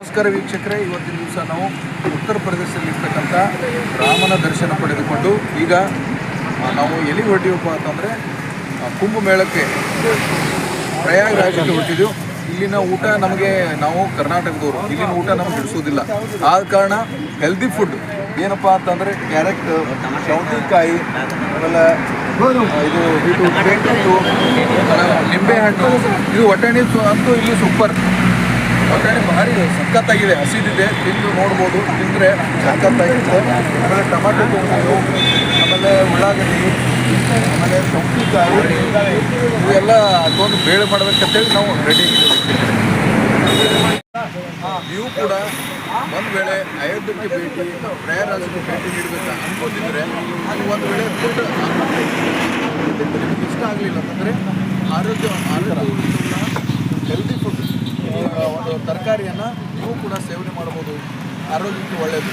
ನಮಸ್ಕಾರ ವೀಕ್ಷಕರೇ, ಇವತ್ತಿನ ದಿವಸ ನಾವು ಉತ್ತರ ಪ್ರದೇಶದಲ್ಲಿ ಇರ್ತಕ್ಕಂಥ ರಾಮನ ದರ್ಶನ ಪಡೆದುಕೊಂಡು ಈಗ ನಾವು ಎಲ್ಲಿ ಹೊರಟಿವಪ್ಪ ಅಂತಂದರೆ ಕುಂಭಮೇಳಕ್ಕೆ ಪ್ರಯಾಗರಾಜಕ್ಕೆ ಹೊರಟಿದ್ದೆವು ಇಲ್ಲಿನ ಊಟ ನಮಗೆ ನಾವು ಕರ್ನಾಟಕದವರು, ಇಲ್ಲಿನ ಊಟ ನಮ್ಗೆ ಹಿಡಿಸೋದಿಲ್ಲ ಆದ ಕಾರಣ ಹೆಲ್ದಿ ಫುಡ್ ಏನಪ್ಪ ಅಂತಂದರೆ ಕ್ಯಾರೆಟ್ ಸೌತೆಕಾಯಿ ಆಮೇಲೆ ಇದು ಇದು ನಿಂಬೆಹಣ್ಣು. ಇದು ಒಟ್ಟಾಣಿ ಅಂತೂ ಇಲ್ಲಿ ಸೂಪರ್ ಒಟ್ಟಾಣಿ ಭಾರಿ ಸಖತ್ತಾಗಿದೆ ಹಸಿದಿದೆ. ತಿಂದು ನೋಡ್ಬೋದು, ತಿಂದರೆ ಸಖತ್ತಾಗಿರುತ್ತೆ ಆಮೇಲೆ ಟೊಮಾಟೊ ತೊಗೊಂಡು ಆಮೇಲೆ ಉಳ್ಳಾಗಡ್ಡಿ, ಆಮೇಲೆ ಸೊಪ್ಪಿಕಾಯಿ ಇವೆಲ್ಲ ಅದೊಂದು ಬೇಳೆ ಮಾಡಬೇಕಂತೇಳಿ ನಾವು ರೆಡಿ ನೀವು ಕೂಡ ಒಂದು ವೇಳೆ ಅಯೋಧ್ಯಕ್ಕೆ ಭೇಟಿ ಪ್ರಯಾರಾಜಕ್ಕೆ ಭೇಟಿ ನೀಡಬೇಕು ಅನ್ಕೊಂಡಿದ್ರೆ ಅದು ಒಂದು ವೇಳೆ ಫುಡ್ ನಿಮಗೆ ಇಷ್ಟ ಆಗಲಿಲ್ಲ ಅಂತಂದರೆ ಆರೋಗ್ಯ ಆರೋಗ್ಯ ಹೆಲ್ದಿ ಫುಡ್ ಒಂದು ತರಕಾರಿಯನ್ನು ನೀವು ಕೂಡ ಸೇವನೆ ಮಾಡ್ಬೋದು ಆರೋಗ್ಯಕ್ಕೆ ಒಳ್ಳೆಯದು